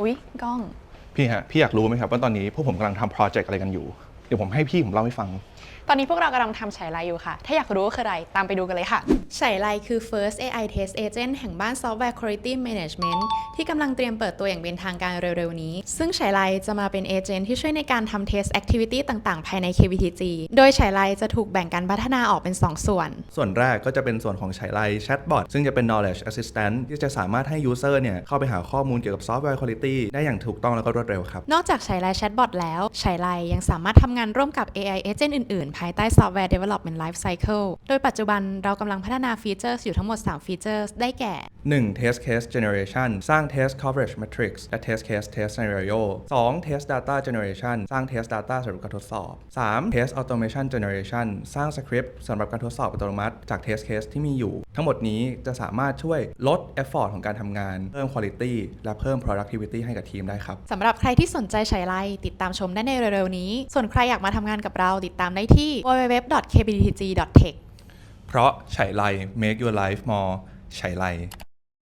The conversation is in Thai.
อุ๊ยกล้อง พี่ฮะ พี่อยากรู้ไหมครับว่าตอนนี้พวกผมกำลังทำโปรเจกต์อะไรกันอยู่ เดี๋ยวผมให้พี่ผมเล่าให้ฟัง ตอนนี้พวกเรากำลังทำฉายไลอยู่ค่ะ ถ้าอยากรู้ว่าคืออะไร ตามไปดูกันเลยค่ะ ฉายไลคือ First AI Test Agent แห่งบ้าน Software Quality Management ที่กำลังเตรียมเปิดตัวอย่างเป็นทางการเร็วๆ นี้ ซึ่งฉายไลจะมาเป็นเอเจนต์ที่ช่วยในการทำ Test Activity ต่างๆ ภายใน KVTG โดยฉายไลจะถูกแบ่งการพัฒนาออกเป็น 2 ส่วน ส่วนแรกก็จะเป็นส่วนของใช้ไลน์แชทบอทซึ่งจะเป็น knowledge assistant ที่จะสามารถให้ user เนี่ยเข้าไปหาข้อมูลเกี่ยวกับ software quality ได้อย่างถูกต้องแล้วก็รวดเร็วครับ นอกจากฉายไลแชทบอทแล้วฉายไลยังสามารถทำงานร่วมกับ AI Agent อื่น ๆ ภายใต้ Software Development Life Cycle โดยปัจจุบันเรากำลังพัฒนาฟีเจอร์อยู่ทั้งหมด 3 ฟีเจอร์ได้แก่ 1. test case generation สร้าง test coverage matrix และ test case test scenario 2. test data generation สร้าง test data สำหรับการทดสอบ 3. test automation generation สร้างสคริปต์สำหรับการทดสอบอัตโนมัติจาก test case ที่มีอยู่ ทั้งหมดนี้จะสามารถช่วยลด effort ของการทำงาน เพิ่ม quality และเพิ่ม productivity ให้กับทีมได้ครับสำหรับใครที่สนใจฉายไลติดตามชมได้ในเร็วๆนี้ ส่วนใครอยากมาทำงานกับเราติดตามได้ที่ www.kbtg.tech เพราะไฉไล์ make your life more ไฉไล์